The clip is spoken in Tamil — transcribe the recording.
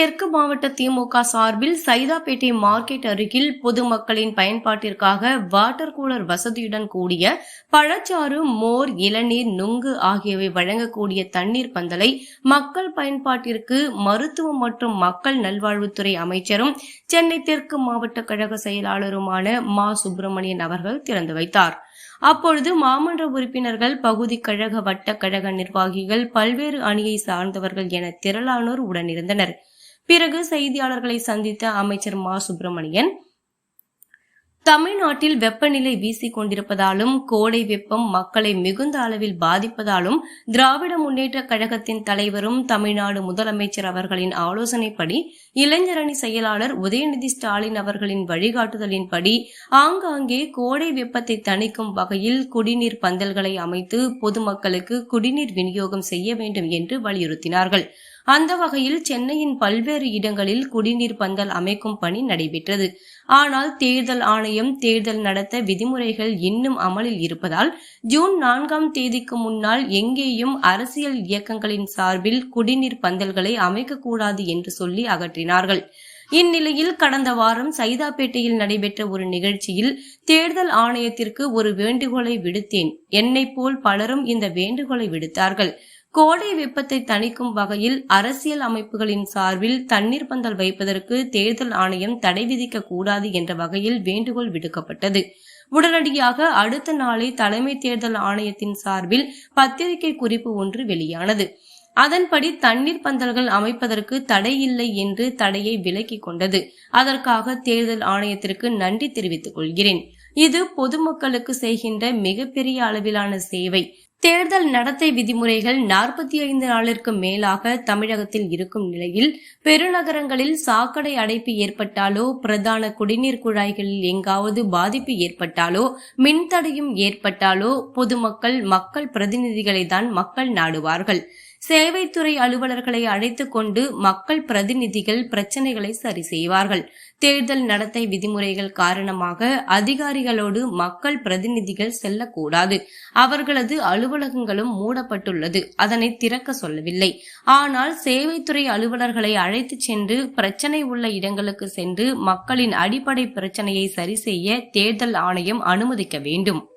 தெற்கு மாவட்ட திமுக சார்பில் சைதாப்பேட்டை மார்க்கெட் அருகில் பொதுமக்களின் பயன்பாட்டிற்காக வாட்டர் கூலர் வசதியுடன் கூடிய பழச்சாறு மோர் இளநீர் நுங்கு ஆகியவை வழங்கக்கூடிய தண்ணீர் பந்தலை மக்கள் பயன்பாட்டிற்கு மருத்துவம் மற்றும் மக்கள் நல்வாழ்வுத்துறை அமைச்சரும் சென்னை தெற்கு மாவட்ட கழக செயலாளருமான மா சுப்பிரமணியன் அவர்கள் திறந்து வைத்தார். அப்பொழுது மாமன்ற உறுப்பினர்கள் பகுதி கழக வட்ட கழக நிர்வாகிகள் பல்வேறு அணியை சார்ந்தவர்கள் என திரளானோர் உடனிருந்தனர். பிறகு செய்தியாளர்களை சந்தித்த அமைச்சர் மா. சுப்பிரமணியன் தமிழ்நாட்டில் வெப்பநிலை வீசிக் கொண்டிருப்பதாலும் கோடை வெப்பம் மக்களை மிகுந்த அளவில் பாதிப்பதாலும் திராவிட முன்னேற்ற கழகத்தின் தலைவரும் தமிழ்நாடு முதலமைச்சர் அவர்களின் ஆலோசனைப்படி இளைஞரணி செயலாளர் உதயநிதி ஸ்டாலின் அவர்களின் வழிகாட்டுதலின்படி ஆங்காங்கே கோடை வெப்பத்தை தணிக்கும் வகையில் குடிநீர் பந்தல்களை அமைத்து பொதுமக்களுக்கு குடிநீர் விநியோகம் செய்ய வேண்டும் என்று வலியுறுத்தினார்கள். அந்த வகையில் சென்னையின் பல்வேறு இடங்களில் குடிநீர் பந்தல் அமைக்கும் பணி நடைபெற்றது. ஆனால் தேர்தல் ஆணையம் தேர்தல் நடத்த விதிமுறைகள் இன்னும் அமலில் இருப்பதால் ஜூன் நான்காம் தேதிக்கு முன்னால் எங்கேயும் அரசியல் இயக்கங்களின் சார்பில் குடிநீர் பந்தல்களை அமைக்கக்கூடாது என்று சொல்லி அகற்றினார்கள். இந்நிலையில் கடந்த வாரம் சைதாப்பேட்டையில் நடைபெற்ற ஒரு நிகழ்ச்சியில் தேர்தல் ஆணையத்திற்கு ஒரு வேண்டுகோளை விடுத்தேன். என்னைப் போல் பலரும் இந்த வேண்டுகோளை விடுத்தார்கள். கோடை வெப்பத்தை தணிக்கும் வகையில் அரசியல் அமைப்புகளின் சார்பில் தண்ணீர் பந்தல் வைப்பதற்கு தேர்தல் ஆணையம் தடை விதிக்க கூடாது என்ற வகையில் வேண்டுகோள் விடுக்கப்பட்டது. உடனடியாக அடுத்த நாளே தலைமை தேர்தல் ஆணையத்தின் சார்பில் பத்திரிகை குறிப்பு ஒன்று வெளியானது. அதன்படி தண்ணீர் பந்தல்கள் அமைப்பதற்கு தடை இல்லை என்று தடையை விலக்கிக் கொண்டது. அதற்காக தேர்தல் ஆணையத்திற்கு நன்றி தெரிவித்துக் கொள்கிறேன். இது பொதுமக்களுக்கு செய்கின்ற மிகப்பெரிய அளவிலான சேவை. தேர்தல் நடத்தை விதிமுறைகள் நாற்பத்தி ஐந்து நாளிற்கு மேலாக தமிழகத்தில் இருக்கும் நிலையில் பெருநகரங்களில் சாக்கடை அடைப்பு ஏற்பட்டாலோ பிரதான குடிநீர் குழாய்களில் எங்காவது பாதிப்பு ஏற்பட்டாலோ மின்தடையும் ஏற்பட்டாலோ பொதுமக்கள் மக்கள் பிரதிநிதிகளை தான் மக்கள் நாடுவார்கள். சேவைத்துறை அலுவலர்களை அழைத்துக் கொண்டு மக்கள் பிரதிநிதிகள் பிரச்சனைகளை சரி செய்வார்கள். தேர்தல் நடத்தை விதிமுறைகள் காரணமாக அதிகாரிகளோடு மக்கள் பிரதிநிதிகள் செல்லக்கூடாது. அவர்களது அலுவலகங்களும் மூடப்பட்டுள்ளது. அதனை திறக்க சொல்லவில்லை. ஆனால் சேவைத்துறை அலுவலர்களை அழைத்து சென்று பிரச்சனை உள்ள இடங்களுக்கு சென்று மக்களின் அடிப்படை பிரச்சனையை சரி செய்ய தேர்தல் ஆணையம் அனுமதிக்க வேண்டும்.